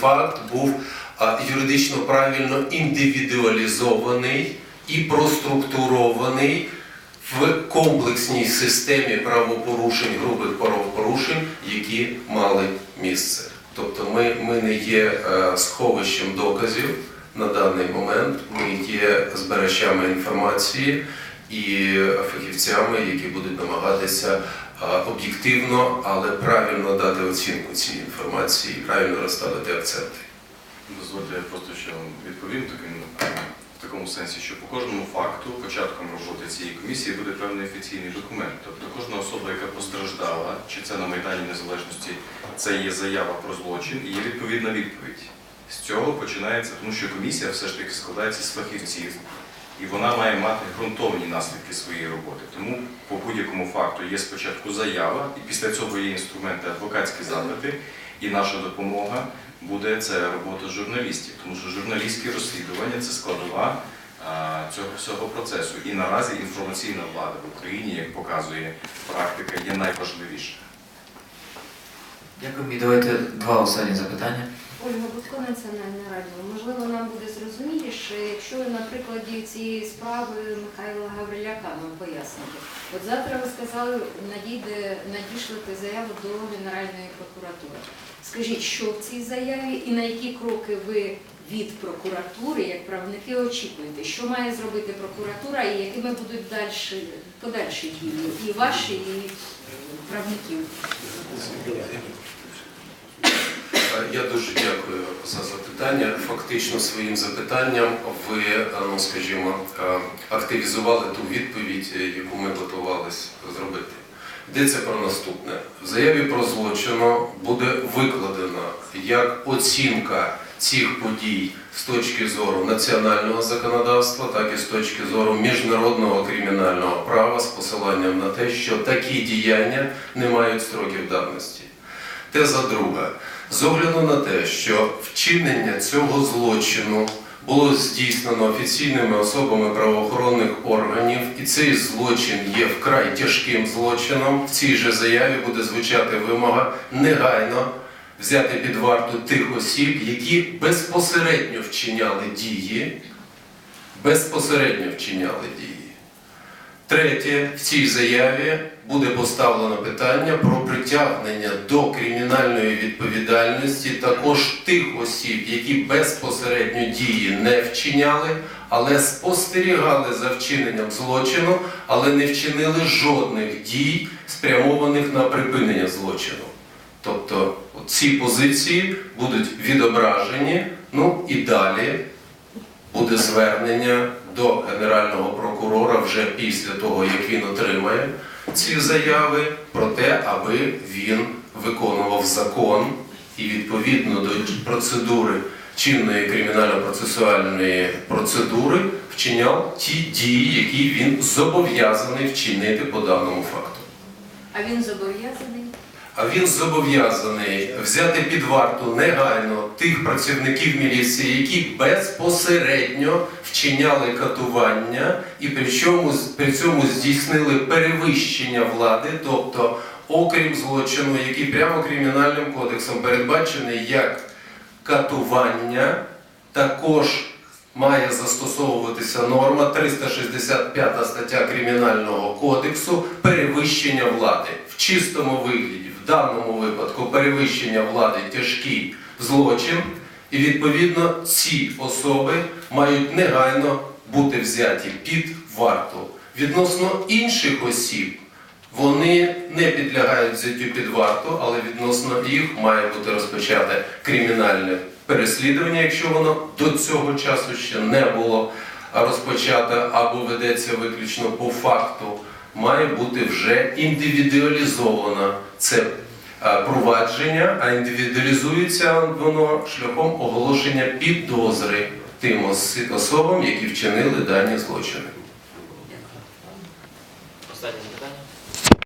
факт був юридично правильно індивідуалізований і проструктурований в комплексній системі правопорушень, грубих правопорушень, які мали місце. Тобто ми, ми не є е, сховищем доказів на даний момент, ми є збирачами інформації і фахівцями, які будуть намагатися об'єктивно, але правильно дати оцінку цій інформації правильно розставити акценти. Дозвольте, я просто ще вам відповім таким, е, в такому сенсі, що по кожному факту, початком роботи цієї комісії буде певний офіційний документ. Тобто кожна особа, яка постраждала, чи це на Майдані Незалежності, це є заява про злочин і є відповідна відповідь. З цього починається, тому що комісія все ж таки складається з фахівців, і вона має мати ґрунтовні наслідки своєї роботи. Тому по будь-якому факту є спочатку заява, і після цього є інструменти адвокатські запити, і наша допомога буде це робота журналістів, тому що журналістське розслідування це складова цього всього процесу. І наразі інформаційна влада в Україні, як показує практика, є найважливіша. Дякую. І давайте два останні запитання. Ольга Будко, Національне радіо. Можливо, нам буде зрозуміліше, якщо на прикладі цієї справи Михайла Гавриляка нам поясните. От завтра ви сказали, надійде, надішлете заяву до Генеральної прокуратури. Скажіть, що в цій заяві і на які кроки ви від прокуратури, як правники, очікуєте? Що має зробити прокуратура і якими будуть далі, подальші дії і ваші, і правників? Я дуже дякую за запитання. Фактично своїм запитанням ви, ну скажімо, е, активізували ту відповідь, е, яку ми готувалися зробити. Йдеться про наступне. В заяві про злочину буде викладена як оцінка цих подій з точки зору національного законодавства, так і з точки зору міжнародного кримінального права з посиланням на те, що такі діяння не мають строків давності. Теза друга. З огляду на те, що вчинення цього злочину було здійснено офіційними особами правоохоронних органів, і цей злочин є вкрай тяжким злочином, в цій же заяві буде звучати вимога негайно взяти під варту тих осіб, які безпосередньо вчиняли дії, безпосередньо вчиняли дії. Третє, в цій заяві буде поставлено питання про притягнення до кримінальної відповідальності також тих осіб, які безпосередньо дії не вчиняли, але спостерігали за вчиненням злочину, але не вчинили жодних дій, спрямованих на припинення злочину. Тобто ці позиції будуть відображені, ну і далі буде звернення до Генерального прокурора вже після того, як він отримає ці заяви, про те, аби він виконував закон і відповідно до процедури чинної кримінально-процесуальної процедури вчиняв ті дії, які він зобов'язаний вчинити по даному факту. А він зобов'язаний? А він зобов'язаний взяти під варту негайно тих працівників міліції, які безпосередньо вчиняли катування і при чому при цьому здійснили перевищення влади, тобто, окрім злочину, який прямо кримінальним кодексом передбачений як катування, також має застосовуватися норма 365 стаття Кримінального кодексу перевищення влади в чистому вигляді, в даному випадку перевищення влади тяжкий злочин, і відповідно ці особи мають негайно бути взяті під варту. Відносно інших осіб вони не підлягають взяттю під варту, але відносно їх має бути розпочате кримінальне переслідування, якщо воно до цього часу ще не було розпочато або ведеться виключно по факту, має бути вже індивідуалізовано це е, провадження, а індивідуалізується воно шляхом оголошення підозри тим особам, які вчинили дані злочини.